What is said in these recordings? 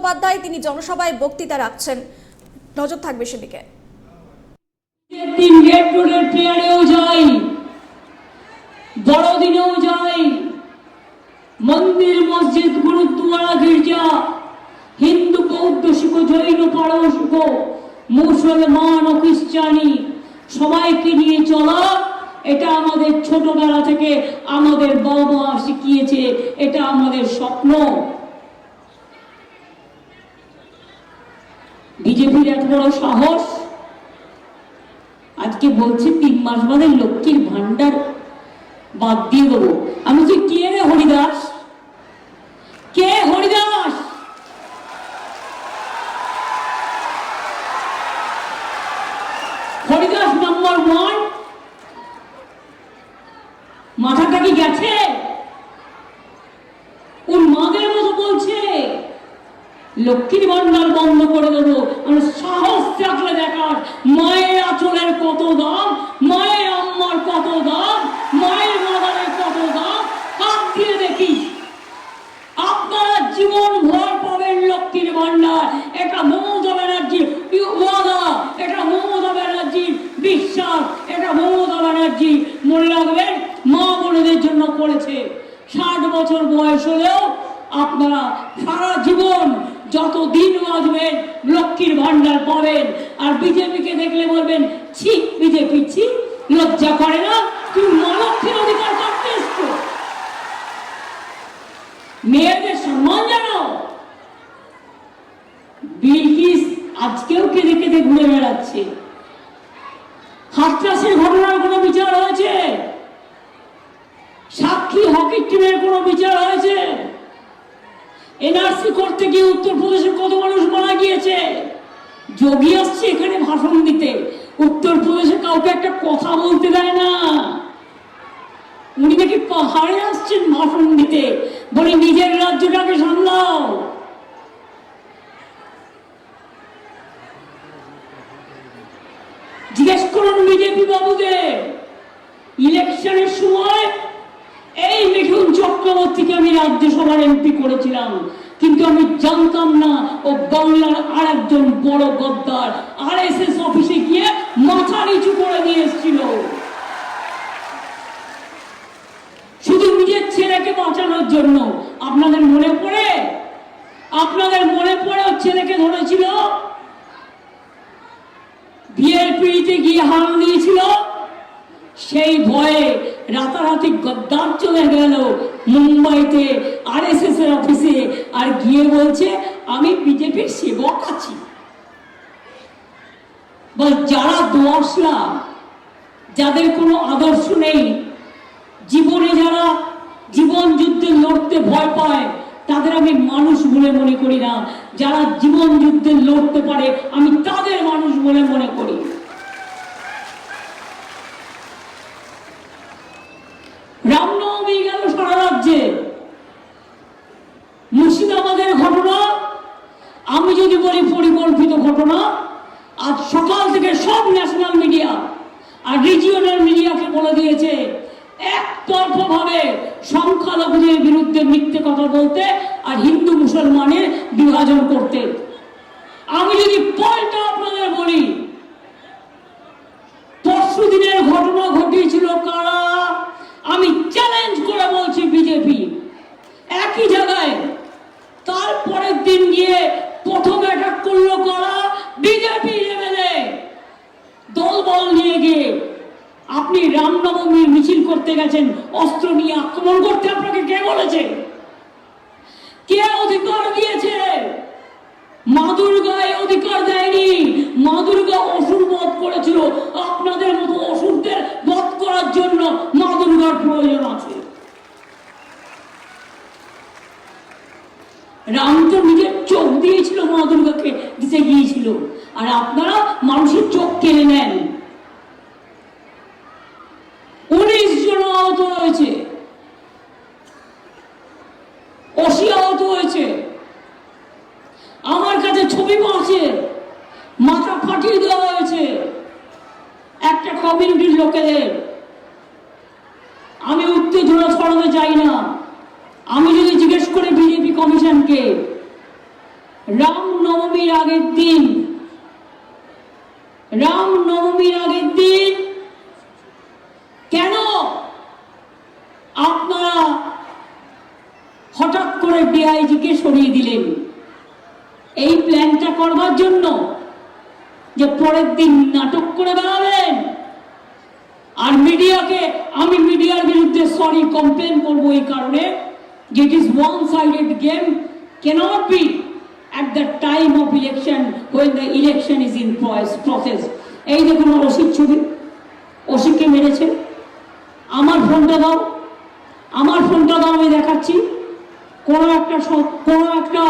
বন্দ্যোপাধ্যায় তিনি জনসভায় বক্তৃতা রাখছেন। নজর থাকবে সেদিকে। বড়দিনেও যাই, মন্দির, মসজিদ গুরুদ্বারা গির্জা, হিন্দু, বৌদ্ধ জৈন মুসলমান ও খ্রিস্টানি, সবাইকে নিয়ে চলা, এটা আমাদের ছোটবেলা থেকে আমাদের বাবা শিখিয়েছে, এটা আমাদের স্বপ্ন। বিজেপির এক বড় সাহস? আজকে বলছে তিন মাস বাদে লক্ষ্মীর ভান্ডার বাদ দিয়ে দেবো। আমি যে কে রে হরিদাস কে হরিদাস হরিদাস নম্বর ওয়ান মাথাটা কি গেছে ওর মাদের মতো বলছে লক্ষ্মীর ভান্ডার বন্ধ করে দেবো মানে সাহস থাকলে দেখার মায়ের আঁচলের কত দাম মায়ের আম্মার কত দাম মায়ের মাদারের কত দাম হাত দিয়ে দেখিস আপনারা জীবন ভর পাবেন লক্ষ্মীর ভান্ডার এটা মমতা ব্যানার্জির ওয়াদা। এটা মমতা ব্যানার্জির বিশ্বাস। এটা মমতা ব্যানার্জি, মনে রাখবেন, মা বোনেদের জন্য করেছে। ষাট বছর বয়স হলেও আপনারা সারা জীবন যত দিন বাঁচবেন লক্ষ্মীর ভান্ডার পাবেন। আর বিজেপিকে দেখলে বলবেন, ছি, বিজেপি, ছি, লজ্জা করে না তুমি মা লক্ষ্মীর অধিকার করতে মেয়েদের সম্মান জানাও বিলকিস আজকেও কেঁদে কেঁদে ঘুরে বেড়াচ্ছে? হাতরাসের ঘটনার কোনো বিচার হয়েছে? সাক্ষী হকির টিমের কোনো বিচার হয়েছে? এনআরসি করতে গিয়ে উত্তরপ্রদেশের কত মানুষ মারা গিয়েছে? যোগী আসছে এখানে ভাষণ দিতে। উত্তরপ্রদেশে কাউকে একটা কথা বলতে দেয় না। উনি নাকি পাহাড়ে আসছেন ভাষণ দিতে। বলে, নিজের রাজ্যটাকে সামলাও। জিজ্ঞেস করুন বিজেপি বাবুদের ইলেকশনের সময় এই মিঠুন চক্রবর্তীকে আমি রাজ্যসভার এমপি করেছিলাম। কিন্তু আমি জানতাম না ও বাংলার আর একজন বড় গদ্দার আর এস এস অফিসে গিয়ে মাথা নিচু করে নিয়ে এসেছিল শুধু নিজের ছেলেকে বাঁচানোর জন্য আপনাদের মনে পড়ে? আপনাদের মনে পড়ে ছেলেকে ধরেছিল? বিয়ের গিয়ে হাল দিয়েছিল? সেই ভয়ে রাতারাতি গদ্দার চলে গেল মুম্বাইতে আর এস এস এর অফিসে আর গিয়ে বলছে, আমি বিজেপির সেবক আছি। যারা দোয়াশলা, যাদের কোনো আদর্শ নেই, জীবনে যারা জীবন যুদ্ধে লড়তে ভয় পায়, তাদের আমি মানুষ বলে মনে করি না। যারা জীবন যুদ্ধে লড়তে পারে, আমি তাদের মানুষ বলে মনে করি। রামনবমী গেল সারা রাজ্যে। মুর্শিদাবাদের ঘটনা, আমি যদি বলি পরিকল্পিত ঘটনা, আজ সকাল থেকে সব ন্যাশনাল মিডিয়া আর রিজিওনাল মিডিয়াকে বলে দিয়েছে ভাবে সংখ্যালঘুদের বিরুদ্ধে মিথ্যে কথা বলতে আর হিন্দু মুসলমানের বিভাজন করতে। আমি যদি পয়টা আপনাদের বলি, পরশু দিনের ঘটনা ঘটিয়েছিল কারা? আমি চ্যালেঞ্জ করে বলছি বিজেপি একই জায়গায় তারপরের দিন গিয়ে প্রথম অ্যাটাক করল কারা? বিজেপি এমএলএ দল বল নিয়ে গিয়ে আপনি রামনবমীর মিছিল করতে গেছেন, অস্ত্র নিয়ে আক্রমণ করতে আপনাকে কে বলেছে? কে অধিকার দিয়েছে? মা দুর্গায় অধিকার দেয়নি। মা দুর্গা অসুর বধ করেছিল। আপনাদের মতো অসুরদের বধ করার জন্য মা দুর্গার প্রয়োজন আছে। রাম তো নিজের চোখ দিয়েছিল মা দুর্গাকে দিতে গিয়েছিল। আর আপনারা মানুষের চোখ কেড়ে নেন উনিশ জন আহত হয়েছে অসি আহত হয়েছে আমার কাছে ছবি পাচ্ছে মাথা ফাটিয়ে দেওয়া হয়েছে একটা লোকেদের আমি উত্তেজনা ছড়াতে চাই না। আমি যদি জিজ্ঞেস করি বিজেপি কমিশনকে রাম নবমীর আগের দিন রাম নবমীর আগের দিন কেন আপনারা হঠাৎ করে ডিআইজিকে সরিয়ে দিলেন? এই প্ল্যানটা করবার জন্য যে পরের দিন নাটক করে বেড়াবেন? আর মিডিয়াকে আমি মিডিয়ার বিরুদ্ধে সরি কমপ্লেন করব এই কারণে। যে it is one sided game cannot be at the time of election when the election is in process এই দেখুন অসিত ছবি। অসিতকে মেরেছে? আমার ফোনটা দাও। আমার ফোনটা দাও, আমি দেখাচ্ছি। কোনো একটা কোনো একটা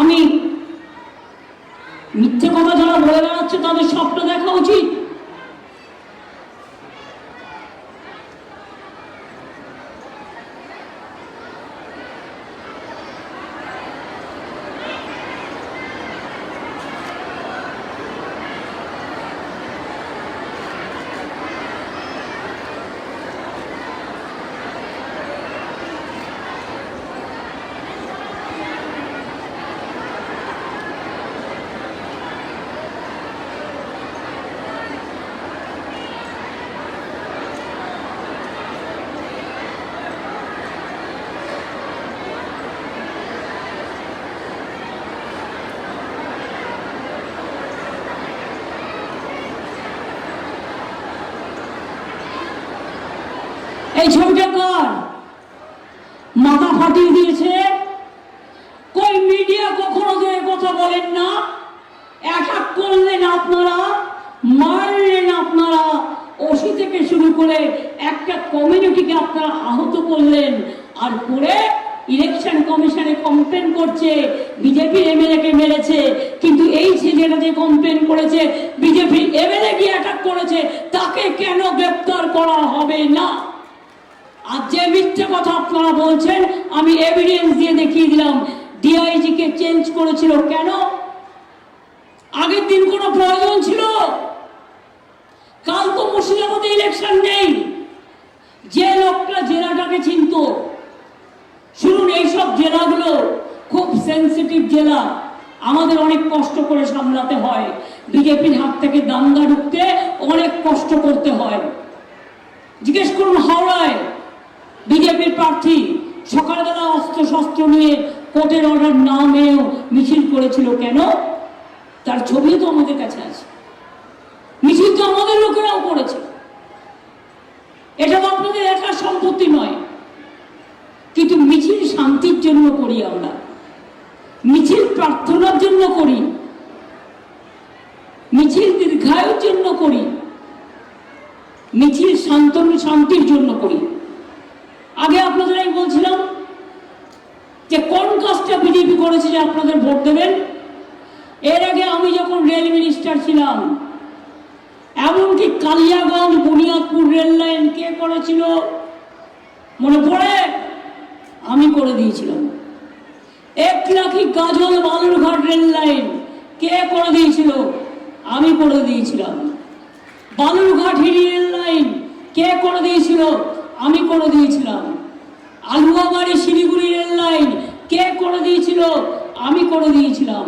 আমি মিথ্যে কথা যারা বলে বেড়াচ্ছে, তাদের সবটা দেখা উচিত। এই ছবিটা কার? মাথা ফাটিয়ে দিয়েছে। কই মিডিয়া কখনো তো কথা বলেন না? অ্যাটাক করলেন আপনারা, মারলেন আপনারা। ওসি থেকে শুরু করে একটা কমিউনিটিকে আপনারা আহত করলেন। আর করে ইলেকশন কমিশনে কমপ্লেন করছে, বিজেপি এমএলএ কে মেরেছে। কিন্তু এই ছেলেটা যে কমপ্লেন করেছে, বিজেপি এমএলএ কি অ্যাটাক করেছে, তাকে কেন গ্রেপ্তার করা হবে না? আর যে মিথ্যে কথা আপনারা বলছেন, আমি এভিডেন্স দিয়ে দেখিয়ে দিলাম। ডিআইজি কে চেঞ্জ করেছিল কেন? আগের দিন কোনো প্রয়োজন ছিল? কাল তো মুর্শিদাবাদে ইলেকশন নেই। যে লোকটা জেলাটাকে চিনত। শুনুন, এইসব জেলাগুলো খুব সেন্সিটিভ জেলা। আমাদের অনেক কষ্ট করে সামলাতে হয়। বিজেপির হাত থেকে দাঙ্গা ঢুকতে অনেক কষ্ট করতে হয়। জিজ্ঞেস করুন হাওড়ায়। বিজেপির প্রার্থী সকালবেলা অস্ত্র শস্ত্র নিয়ে কোর্টের অর্ডার না মেনেও মিছিল করেছিল কেন? তার ছবিও তো আমাদের কাছে আছে। মিছিল তো আমাদের লোকেরাও করেছে। এটা তো আপনাদের একার সম্পত্তি নয়। কিন্তু মিছিল শান্তির জন্য করি আমরা। মিছিল প্রার্থনার জন্য করি। মিছিল দীর্ঘায়ুর জন্য করি। মিছিল শান্তন শান্তির জন্য করি আগে আপনাদের আমি বলছিলাম যে কোন কাজটা বিজেপি করেছে যে আপনাদের ভোট দেবেন। এর আগে আমি যখন রেল মিনিস্টার ছিলাম, এমনকি কালিয়াগঞ্জ, বুনিয়াদপুর রেল লাইন কে করেছিল, মনে পড়ে? আমি করে দিয়েছিলাম। এক লাখি গাজল বালুরঘাট রেল লাইন কে করে দিয়েছিল? আমি করে দিয়েছিলাম। বালুরঘাট হিলি রেল লাইন কে করে দিয়েছিল? আমি করে দিয়েছিলাম। আলুয়াবাড়ি শিলিগুড়ি রেল লাইন কে করে দিয়েছিল? আমি করে দিয়েছিলাম।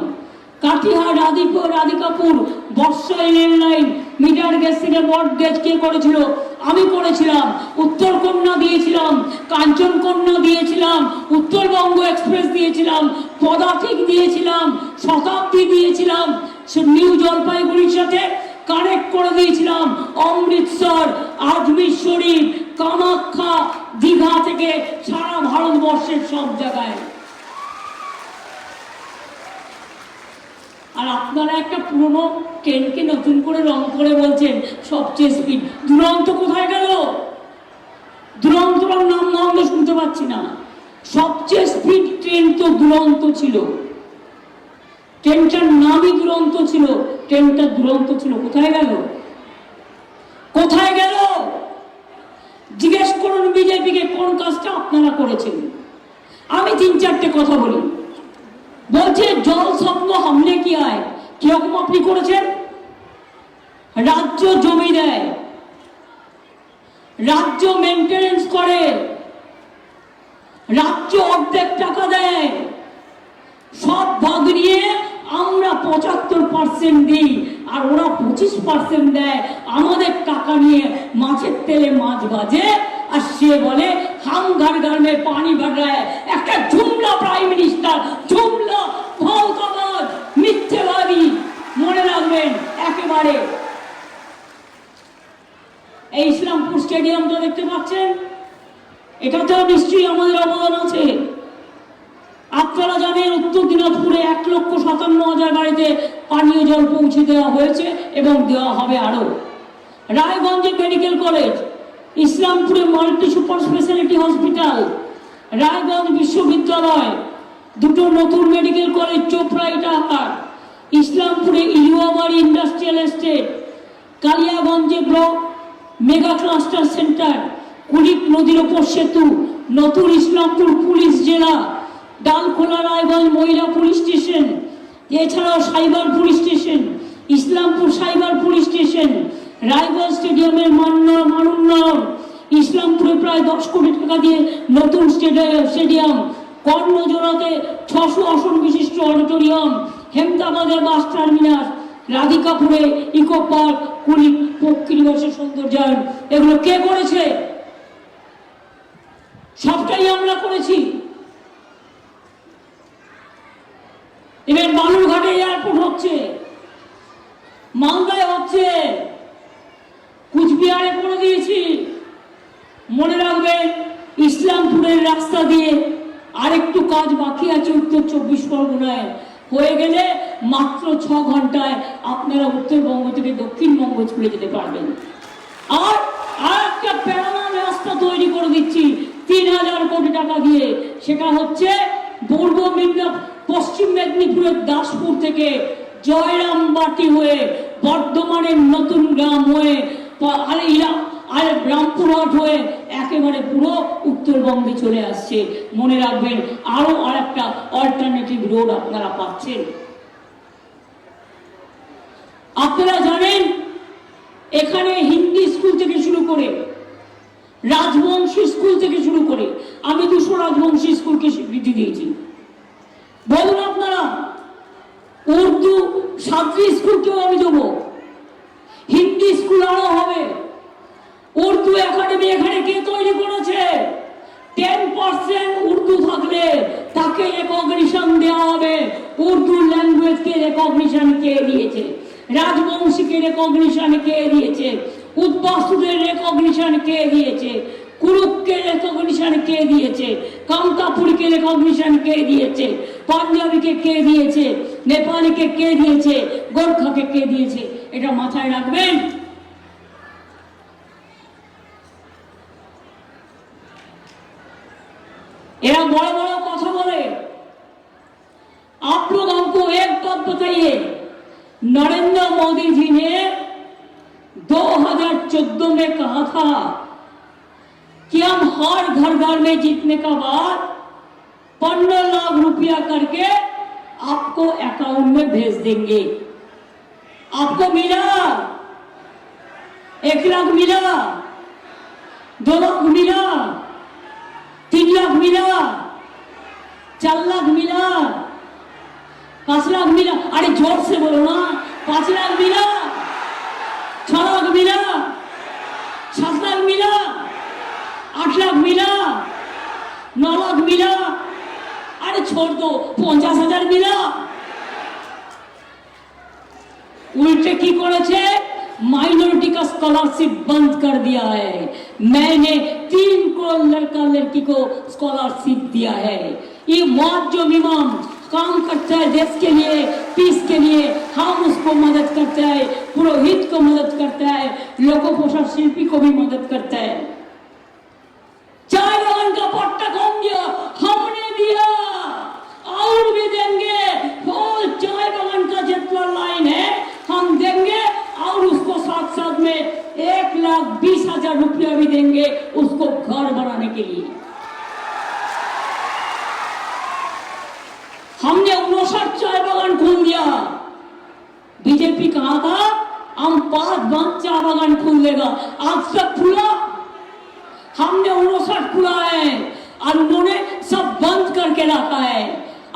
Katihar Adipur Radhikapur Barsoi rail line, metre gauge থেকে বট গেজ কে করেছিল? আমি করেছিলাম। উত্তর কন্যা দিয়েছিলাম কাঞ্চন কন্যা দিয়েছিলাম, উত্তরবঙ্গ এক্সপ্রেস দিয়েছিলাম, পদাতিক দিয়েছিলাম, শতাব্দী দিয়েছিলাম নিউ জলপাইগুড়ির সাথে কানেক্ট করে দিয়েছিলাম, অমৃতসর আজমির শরীফ কামাখ্যা, দীঘা থেকে সারা ভারতবর্ষের সব জায়গায়। আর আপনারা একটা পুরনো ট্রেনকে নতুন করে রং করে বলছেন, সবচেয়ে স্পিড দুরন্ত কোথায় গেল? দুরন্তর নাম গন্ধ শুনতে পাচ্ছি না। সবচেয়ে স্পিড ট্রেন তো দুরন্ত ছিল। ট্রেনটার নামই দুরন্ত ছিল, ট্রেনটা দুরন্ত ছিল। কোথায় গেল? কোথায় গেল? জিজ্ঞেস করুন বিজেপিকে, কোন কাজটা আপনারা করেছেন? আমি তিন চারটে কথা বলি। বলছে, জল স্বপ্ন হামলে কি আয়? কীরকম আপনি করেছেন? রাজ্য জমি দেয়। রাজ্য মেনটেনেন্স করে। রাজ্য অর্ধেক টাকা দেয়। সব ভাগ নিয়ে আমরা পঁচাত্তর পার্সেন্ট দিই, আর ওরা পঁচিশ পার্সেন্ট দেয়। আমাদের টাকা নিয়ে মাছের তেলে মাছ ভাজে আর সে বলে হাম ঘর ঘর মে পানি ভর रहा है একটা জুমলা প্রাইম মিনিস্টার জুমলা ভাওতাবাদ মিথ্যেবাদী মনে রাখবেন একেবারে এই ইসলামপুর স্টেডিয়ামটা দেখতে পাচ্ছেন এটাতেও নিশ্চয়ই আমাদের অবদান আছে আপনারা জানেন উত্তর দিনাজপুরে এক লক্ষ সাতান্ন হাজার বাড়িতে পানীয় জল পৌঁছে দেওয়া হয়েছে এবং দেওয়া হবে আরও রায়গঞ্জে medical college ইসলামপুরে multi super speciality hospital, Raiganj বিশ্ববিদ্যালয়, দুটো নতুন মেডিকেল কলেজ, চোপড়া ইটাহার ইসলামপুরে Aluabari industrial estate, কালিয়াগঞ্জে block mega cluster centre Kulik নদীর ওপর সেতু, নতুন ইসলামপুর পুলিশ জেলা, ডালখোলা রায়গঞ্জ মহিলা পুলিশ স্টেশন, এছাড়াও cyber police station, Islampur cyber police station Raiganj স্টেডিয়ামের মান্য মানোন্নয়ন ইসলামপুরে প্রায় দশ কোটি টাকা দিয়ে নতুন স্টেডিয়াম। কর্ণজোড়াতে ছশো আসন বিশিষ্ট অডিটোরিয়াম। হেমদাবাদের বাস টার্মিনাস। রাধিকাপুরে ইকো পার্ক, কুড়ি পক্ষী নিবাসের সৌন্দর্যায়ন। এগুলো কে করেছে? সবটাই আমরা করেছি। এবার বালুরঘাটে এয়ারপোর্ট হচ্ছে। মালদায় হচ্ছে। কুচবিহারে করে দিয়েছি। মনে রাখবেন, ইসলামপুরের রাস্তা দিয়ে আরেকটু কাজ বাকি আছে উত্তর চব্বিশ পরগনায়। হয়ে গেলে মাত্র ছ ঘন্টায় আপনারা উত্তরবঙ্গ থেকে দক্ষিণবঙ্গ চলে যেতে পারবেন। আর আর একটা প্যারালাল রাস্তা তৈরি করে দিচ্ছি, তিন হাজার কোটি টাকা দিয়ে। সেটা হচ্ছে পূর্ব মেদিনীপুর, পশ্চিম মেদিনীপুরের দাসপুর থেকে জয়রামবাটি হয়ে বর্ধমানের নতুন গ্রাম হয়ে আর ইরা- আর রামপুরহাট হয়ে একেবারে পুরো উত্তরবঙ্গে চলে আসছে। মনে রাখবেন, আরও আর একটা অল্টারনেটিভ রোড আপনারা পাচ্ছেন। আপনারা জানেন, এখানে হিন্দি স্কুল থেকে শুরু করে, রাজবংশী স্কুল থেকে শুরু করে, আমি দুশো রাজবংশী স্কুলকে স্বীকৃতি দিয়েছি। বলুন আপনারা, উর্দু সাতটি স্কুলকেও আমি দেবো। হিন্দি স্কুল আরও হবে। উর্দু একাডেমি এখানে কে তৈরি করেছে? টেন পার্সেন্ট উর্দু থাকলে তাকে রেকগনিশন দেওয়া হবে। উর্দু ল্যাঙ্গুয়েজকে রেকগনিশন কে দিয়েছে? রাজবংশীকে রেকগনিশন কে দিয়েছে? উদ্বাস্তুদের রেকগনিশন কে দিয়েছে? কুরুককে রেকগনিশন কে দিয়েছে? কামতাপুরকে রেকগনিশন কে দিয়েছে? পাঞ্জাবিকে কে দিয়েছে? নেপালিকে কে দিয়েছে? গোর্খাকে কে দিয়েছে? এটা মাথায় রাখবেন एरा बड़ा बड़ा কথা বলে आप लोग हमको एक बात बताइए नरेंद्र मोदी जी ने 2014 में कहा था कि हम हर घर घर में जीतने का बाद पंद्रह लाख रुपया करके आपको अकाउंट में भेज देंगे आपको मिला एक लाख मिला दो लाख मिला तीन लाख मिला चार लाख मिला पांच लाख मिला अरे जोर से बोलो ना पांच लाख मिला छ लाख मिला सात लाख मिला आठ लाख मिला नौ लाख मिला अरे छोड़ दो पचास हजार मिला उल्टे की করেছে माइनॉरिटी का स्कॉलरशिप बंद कर दिया है मैंने तीन करोड़ लड़का लड़की को स्कॉलरशिप दिया है ये मुआवजो इमाम काम करता है देश के लिए पीस के लिए हम उसको मदद करता है पुरोहित को मदद करता है लोगों पोषण शिल्पी को भी मदद करता है चाय बगान का पट्टा कौन दिया हमने दिया में एक लाख बीस हज़ार रुपया भी देंगे उसको घर बनाने के लिए। हमने उनसठ चाय बागान खोल दिया। बीजेपी कहा था, हम पाँच बाँध चाय बागान खोल देगा। आज सब खुला। हमने उनसठ खुला है और उन्होंने सब बंद करके रखा है।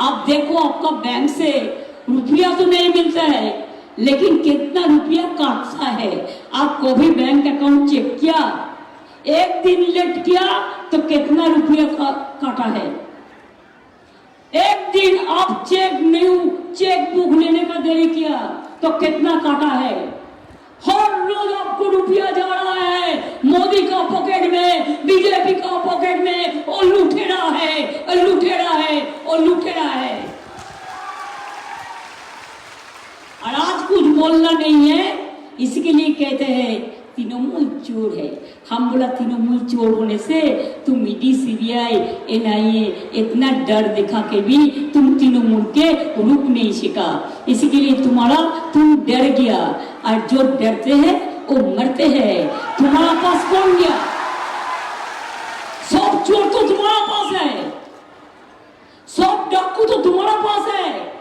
आप देखो आपका बैंक से रुपया तो नहीं मिलता है, लेकिन कितना रुपया काटता है। आप भी बैंक अकाउंट चेक किया एक दिन लेट किया तो कितना रुपया का, काटा है? एक दिन आप चेक न्यू चेक बुक लेने का देरी किया तो कितना काटा है? हर रोज आपको रुपया जा रहा है। मोदी का पॉकेट में बीजेपी का पॉकेट में और लुटेरा है और लुटेरा है और लुटेरा है। और आज कुछ बोलना नहीं है। इसके लिए कहते हैं, तृणमूल चोर है। हम बोला, तृणमूल चोर होने से तुम ईडी, सीबीआई, एनआईए इतना डर दिखा के भी तुम तृणमूल के रुक नहीं सीखा इसके लिए तुम्हारा, तुम डर गया। और जो डरते हैं, वो मरते हैं। तुम्हारा पास कौन गया? सब चोर तो तुम्हारा पास है। सब डाकू तो तुम्हारा पास है।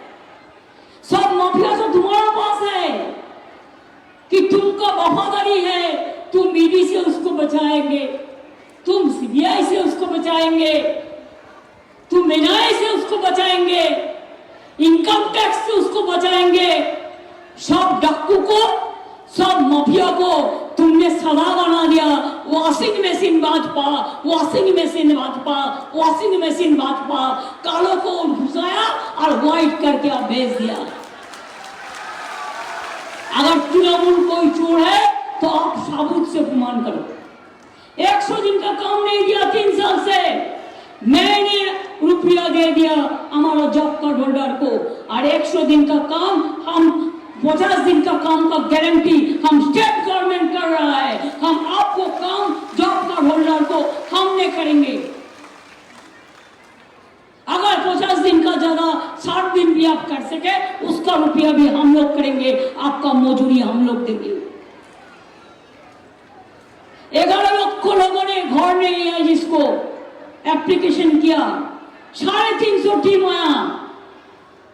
सब माफिया तो तुम्हारा पास कि तुमका वफादारी है, तुम ईडी से उसको बचाएँगे, तुम सीबीआई से उसको बचाएँगे, तुम एनआई से उसको बचाएँगे, इनकम टैक्स से उसको बचाएँगे। सब डाकू को, सब माफिया को तुमने सदा बना दिया। Washing machine Bhajpa washing machine Bhajpa washing machine Bhajpa कालों को घुसाया और व्हाइट करके भेज दिया। अगर तृणमूल कोई चोर है तो आप साबुत से प्रमाण करो। एक सौ दिन का काम नहीं दिया तीन साल से। मैंने रुपया दे दिया हमारा जॉब कार्ड होल्डर को। और एक सौ दिन का काम, हम पचास दिन का काम का गारंटी हम स्टेट गवर्नमेंट कर रहा है। हम आपको काम जॉब कार्ड होल्डर को हमने करेंगे। अगर पचास दिन का ज़्यादा साठ दिन भी आप कर सके उसका रुपया भी हम लोग करेंगे आपका मजूरी हम लोग देंगे ग्यारह लक्ष लोगों ने घर नहीं है जिसको एप्लीकेशन किया साढ़े तीन सौ टीम आया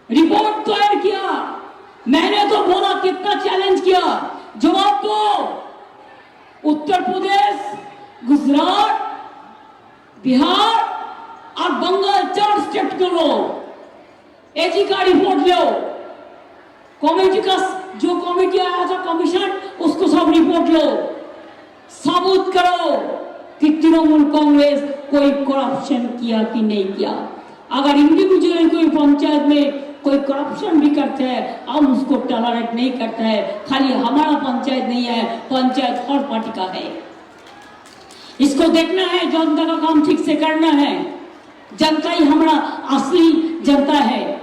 रिपोर्ट तैयार किया मैंने तो बोला कितना चैलेंज किया जवाब दो उत्तर प्रदेश गुजरात बिहार और बंगाल चार स्टेट के लोग एक ही का रिपोर्ट लो कमेटी का जो कमेटी आया था कमीशन, उसको सब रिपोर्ट लो। साबुत करो कि तृणमूल कांग्रेस कोई करप्शन किया कि नहीं किया। अगर इंडिविजुअल कोई पंचायत में कोई करप्शन भी करते हैं, हम उसको टॉलरेट नहीं करते हैं। खाली हमारा पंचायत नहीं है, पंचायत हर पार्टी का है। इसको देखना है, जनता का काम ठीक से करना है। जनता ही हमारा असली जनता है।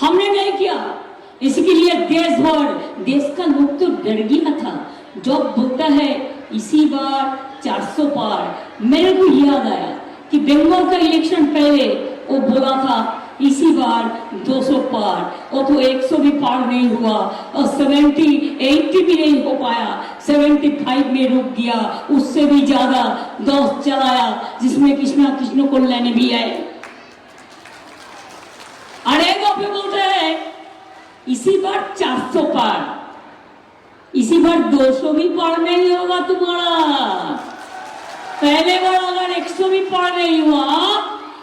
हमने नहीं किया। इसके देश भर देश का लोग तो डर गया था। जब बोलता है, इसी बार 400 पार, मेरे को याद आया कि बंगाल का इलेक्शन पहले, वो बोला था, इसी बार 200 पार वो तो 100 भी पार नहीं हुआ, और 70 80 भी नहीं हो पाया। 75 में रुक गया, उससे भी ज़्यादा दस चलाया, जिसमें कृष्णा कृष्ण को लेने भी आए। अरे पे बोलते हैं इसी बार 400 पार। इसी बार 200 भी पार नहीं होगा तुम्हारा। पहले बार अगर 100 भी पार नहीं हुआ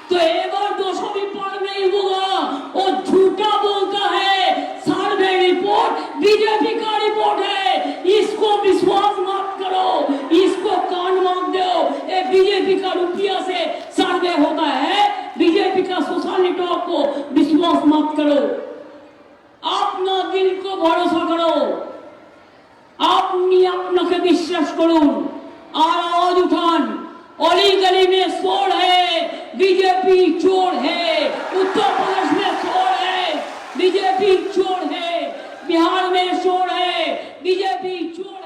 तो एक बार 200 भी पार नहीं होगा। वो झूठा बोलता है सर्वे रिपोर्ट, बीजेपी का रिपोर्ट है। इसको विश्वास मत करो, इसको कान मत दो। बीजेपी का रुपया से सर्वे होता है, बीजेपी का सोशल नेटवर्क को विश्वास मत करो। अपना दिल को भरोसा करो আপনি আপনাকে বিশ্বাস করুন আর আওয়াজ উঠান অলি गली में शोर है बीजेपी चोर है उत्तर प्रदेश में शोर है बीजेपी चोर है बिहार में शोर है बीजेपी चोर है